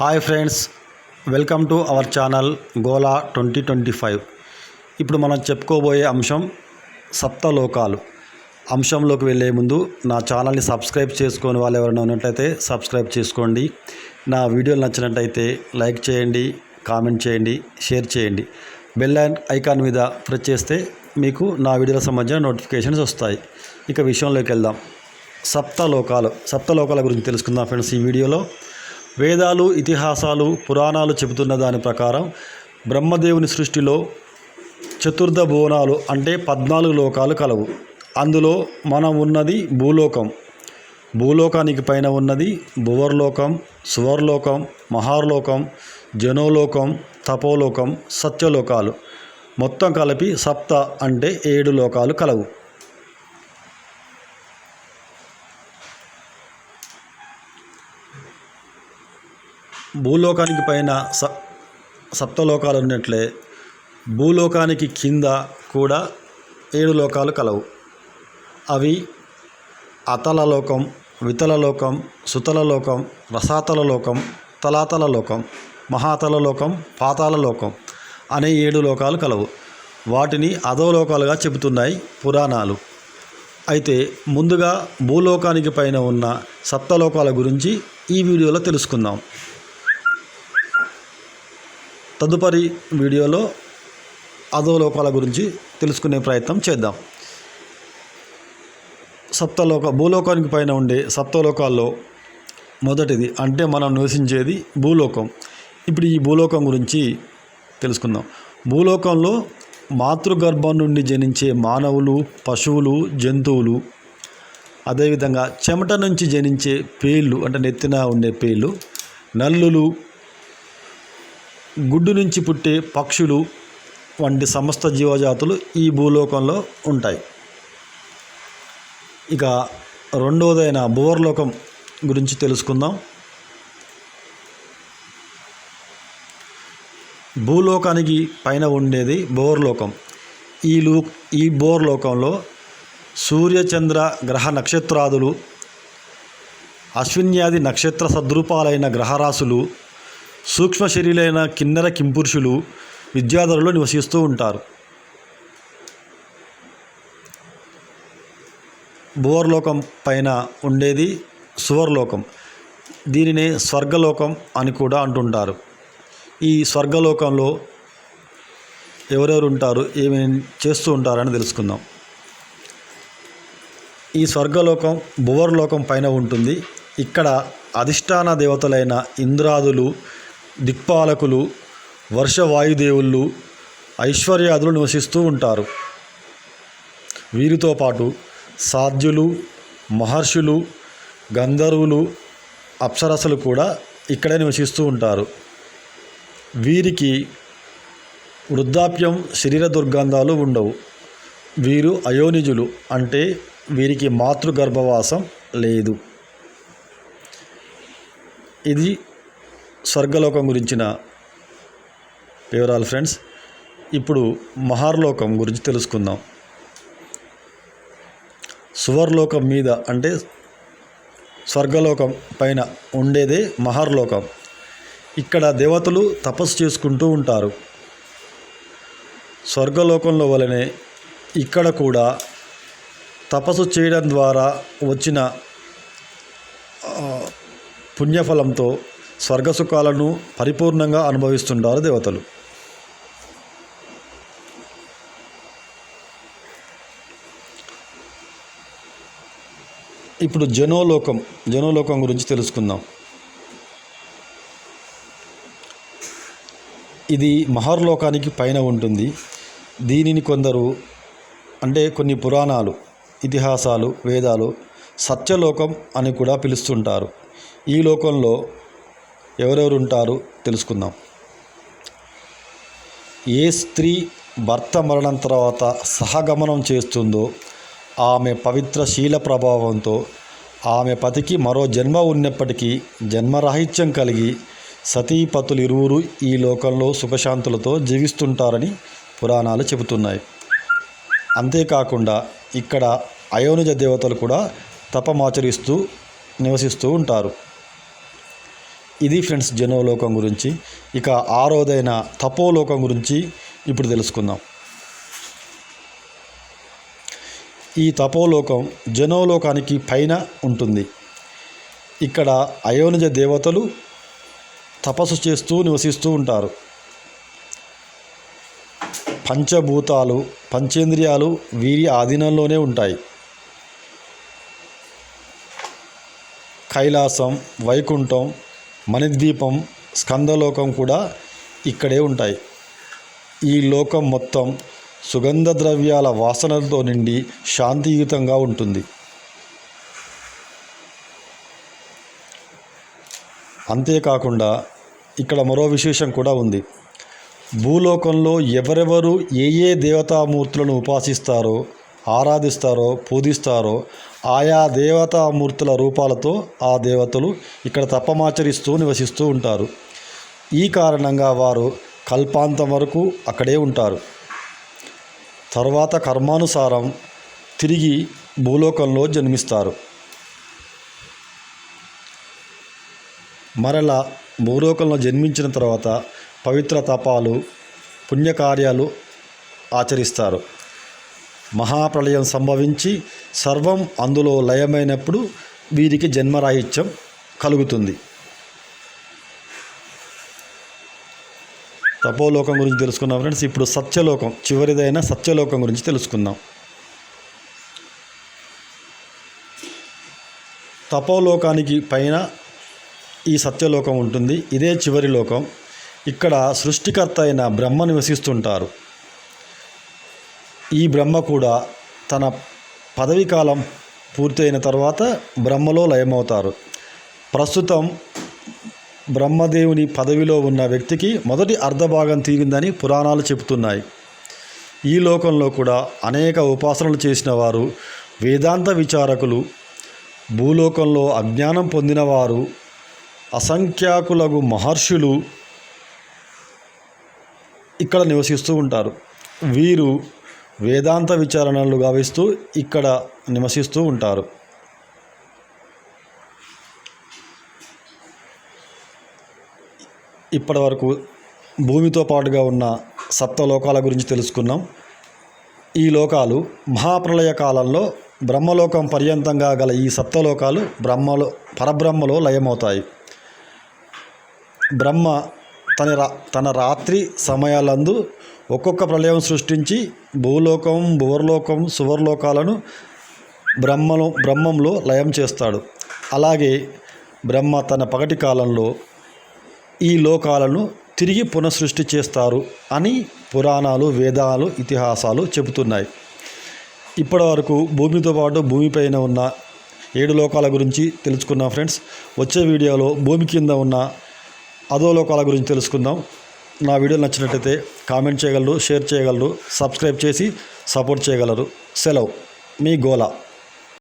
Hi friends welcome to our channel Gola twenty twenty five. ఇప్పుడు మనం చెప్పుకోబోయే అంశం సప్తలోకాలు. అంశంలోకి వెళ్ళే ముందు నా ఛానల్ని సబ్స్క్రైబ్ చేసుకొని వాళ్ళు ఎవరైనా ఉన్నట్లయితే సబ్స్క్రైబ్ చేసుకోండి. నా వీడియోలు నచ్చినట్టయితే లైక్ చేయండి కామెంట్ చేయండి షేర్ చేయండి. బెల్ ఐకాన్ మీద ప్రెస్ చేస్తే మీకు నా వీడియోల సంబంధించిన నోటిఫికేషన్స్ వస్తాయి. ఇక విషయంలోకి వెళ్దాం. సప్తలోకాలు. సప్తలోకాల గురించి తెలుసుకుందాం ఫ్రెండ్స్ ఈ వీడియోలో. వేదాలు ఇతిహాసాలు పురాణాలు చెబుతున్న దాని ప్రకారం బ్రహ్మదేవుని సృష్టిలో చతుర్థ భువనాలు అంటే పద్నాలుగు లోకాలు కలవు. అందులో మనం ఉన్నది భూలోకం. భూలోకానికి పైన ఉన్నది భువర్లోకం సువర్లోకం మహార్లోకం జనోలోకం తపోలోకం సత్యలోకాలు. మొత్తం కలిపి సప్త అంటే ఏడు లోకాలు కలవు. భూలోకానికి పైన స సప్తలోకాలు ఉన్నట్లే భూలోకానికి కింద కూడా ఏడు లోకాలు కలవు. అవి అతల లోకం వితల లోకం సుతల లోకం రసాతల లోకం తలాతల లోకం మహాతల లోకం పాతాల లోకం అనే ఏడు లోకాలు కలవు. వాటిని అధోలోకాలుగా చెబుతున్నాయి పురాణాలు. అయితే ముందుగా భూలోకానికి పైన ఉన్న సప్తలోకాల గురించి ఈ వీడియోలో తెలుసుకుందాం. తదుపరి వీడియోలో అధోలోకాల గురించి తెలుసుకునే ప్రయత్నం చేద్దాం. సప్తలోక భూలోకానికి పైన ఉండే సప్తలోకాల్లో మొదటిది అంటే మనం నివసించేది భూలోకం. ఇప్పుడు ఈ భూలోకం గురించి తెలుసుకుందాం. భూలోకంలో మాతృగర్భం నుండి జనించే మానవులు పశువులు జంతువులు అదేవిధంగా చెమట నుంచి జనించే పేళ్ళు అంటే నెత్తిన ఉండే పేళ్ళు నల్లులు గుడ్డు నుంచి పుట్టే పక్షులు వంటి సమస్త జీవజాతులు ఈ భూలోకంలో ఉంటాయి. ఇక రెండవదైన భువర్లోకం గురించి తెలుసుకుందాం. భూలోకానికి పైన ఉండేది భోర్లోకం ఈ లో ఈ భోర్లోకంలో సూర్యచంద్ర గ్రహ నక్షత్రాదులు అశ్విన్యాది నక్షత్ర సద్రూపాలైన గ్రహరాశులు సూక్ష్మ శరీరైన కిన్నెర కింపురుషులు విద్యాధరులు నివసిస్తూ ఉంటారు. భువర్లోకం పైన ఉండేది సువర్లోకం. దీనినే స్వర్గలోకం అని కూడా అంటుంటారు. ఈ స్వర్గలోకంలో ఎవరెవరు ఉంటారు ఏమేమి చేస్తూ ఉంటారని తెలుసుకుందాం. ఈ స్వర్గలోకం భువర్లోకం పైన ఉంటుంది. ఇక్కడ అధిష్టాన దేవతలైన ఇంద్రాదులు దిక్పాలకులు వర్షవాయుదేవుళ్ళు ఐశ్వర్యాదులు నివసిస్తూ ఉంటారు. వీరితో పాటు సాధ్యులు మహర్షులు గంధర్వులు అప్సరసలు కూడా ఇక్కడే నివసిస్తూ ఉంటారు. వీరికి వృద్ధాప్యం శరీర దుర్గంధాలు ఉండవు. వీరు అయోనిజులు అంటే వీరికి మాతృగర్భవాసం లేదు. ఇది స్వర్గలోకం గురించిన వివరాలు ఫ్రెండ్స్. ఇప్పుడు మహార్లోకం గురించి తెలుసుకుందాం. సువర్లోకం మీద అంటే స్వర్గలోకం పైన ఉండేదే మహార్లోకం. ఇక్కడ దేవతలు తపస్సు చేసుకుంటూ ఉంటారు. స్వర్గలోకంలో వలనే ఇక్కడ కూడా తపస్సు చేయడం ద్వారా వచ్చిన పుణ్యఫలంతో స్వర్గసుఖాలను పరిపూర్ణంగా అనుభవిస్తుంటారు దేవతలు. ఇప్పుడు జనోలోకం జనోలోకం గురించి తెలుసుకుందాం. ఇది మహర్లోకానికి పైన ఉంటుంది. దీనిని కొందరు అంటే కొన్ని పురాణాలు ఇతిహాసాలు వేదాలు సత్యలోకం అని కూడా పిలుస్తుంటారు. ఈ లోకంలో ఎవరెవరు ఉంటారు తెలుసుకుందాం. ఏ స్త్రీ భర్త మరణం తర్వాత సహగమనం చేస్తుందో ఆమె పవిత్ర శీల ప్రభావంతో ఆమె పతికి మరో జన్మ ఉన్నప్పటికీ జన్మరాహిత్యం కలిగి సతీపతులు ఇరువురు ఈ లోకంలో సుఖశాంతులతో జీవిస్తుంటారని పురాణాలు చెబుతున్నాయి. అంతేకాకుండా ఇక్కడ అయోనిజ దేవతలు కూడా తపమాచరిస్తూ నివసిస్తూ ఉంటారు. ఇది ఫ్రెండ్స్ జనోలోకం గురించి. ఇక ఆరోదైన తపోలోకం గురించి ఇప్పుడు తెలుసుకుందాం. ఈ తపోలోకం జనోలోకానికి పైన ఉంటుంది. ఇక్కడ అయోనిజ దేవతలు తపస్సు చేస్తూ నివసిస్తూ ఉంటారు. పంచభూతాలు పంచేంద్రియాలు వీరి ఆధీనంలోనే ఉంటాయి. కైలాసం వైకుంఠం మణిద్వీపం స్కందలోకం కూడా ఇక్కడే ఉంటాయి. ఈ లోకం మొత్తం సుగంధ ద్రవ్యాల వాసనలతో నిండి శాంతియుతంగా ఉంటుంది. అంతేకాకుండా ఇక్కడ మరో విశేషం కూడా ఉంది. భూలోకంలో ఎవరెవరు ఏ ఏ దేవతామూర్తులను ఉపాసిస్తారో ఆరాధిస్తారో పూజిస్తారో ఆయా దేవతామూర్తుల రూపాలతో ఆ దేవతలు ఇక్కడ తప్పమాచరిస్తూ నివసిస్తూ ఉంటారు. ఈ కారణంగా వారు కల్పాంతం వరకు అక్కడే ఉంటారు. తర్వాత కర్మానుసారం తిరిగి భూలోకంలో జన్మిస్తారు. మరలా భూలోకంలో జన్మించిన తర్వాత పవిత్ర తపాలు పుణ్యకార్యాలు ఆచరిస్తారు. మహాప్రళయం సంభవించి సర్వం అందులో లయమైనప్పుడు వీరికి జన్మరాహిత్యం కలుగుతుంది. తపోలోకం గురించి తెలుసుకున్నాం ఫ్రెండ్స్. ఇప్పుడు సత్యలోకం చివరిదైన సత్యలోకం గురించి తెలుసుకుందాం. తపోలోకానికి పైన ఈ సత్యలోకం ఉంటుంది. ఇదే చివరి లోకం. ఇక్కడ సృష్టికర్త అయిన బ్రహ్మ నివసిస్తుంటారు. ఈ బ్రహ్మ కూడా తన పదవి కాలం పూర్తయిన తర్వాత బ్రహ్మలో లయమవుతారు. ప్రస్తుతం బ్రహ్మదేవుని పదవిలో ఉన్న వ్యక్తికి మొదటి అర్ధభాగం తీరిందని పురాణాలు చెబుతున్నాయి. ఈ లోకంలో కూడా అనేక ఉపాసనలు చేసిన వారు వేదాంత విచారకులు భూలోకంలో అజ్ఞానం పొందినవారు అసంఖ్యాకులకు మహర్షులు ఇక్కడ నివసిస్తూ ఉంటారు. వీరు వేదాంత విచారణలు గావిస్తూ ఇక్కడ నివసిస్తూ ఉంటారు. ఇప్పటి వరకు భూమితో పాటుగా ఉన్న సప్తలోకాల గురించి తెలుసుకున్నాం. ఈ లోకాలు మహాప్రళయ కాలంలో బ్రహ్మలోకం పర్యంతంగా గల ఈ సప్తలోకాలు బ్రహ్మలో పరబ్రహ్మలో లయమవుతాయి. బ్రహ్మ తన రా తన రాత్రి సమయాలందు ఒక్కొక్క ప్రళయం సృష్టించి భూలోకం భువర్లోకం సువర్లోకాలను బ్రహ్మలో బ్రహ్మంలో లయం చేస్తాడు. అలాగే బ్రహ్మ తన పగటి కాలంలో ఈ లోకాలను తిరిగి పునఃసృష్టి చేస్తారు అని పురాణాలు వేదాలు ఇతిహాసాలు చెబుతున్నాయి. ఇప్పటివరకు భూమితో పాటు భూమిపైన ఉన్న ఏడు లోకాల గురించి తెలుసుకున్నాం ఫ్రెండ్స్. వచ్చే వీడియోలో భూమి కింద ఉన్న అధోలోకాల గురించి తెలుసుకుందాం. నా వీడియో నచ్చినట్లయితే కామెంట్ చేయగలరు షేర్ చేయగలరు సబ్స్క్రైబ్ చేసి సపోర్ట్ చేయగలరు. సెలవు. మీ గోలా.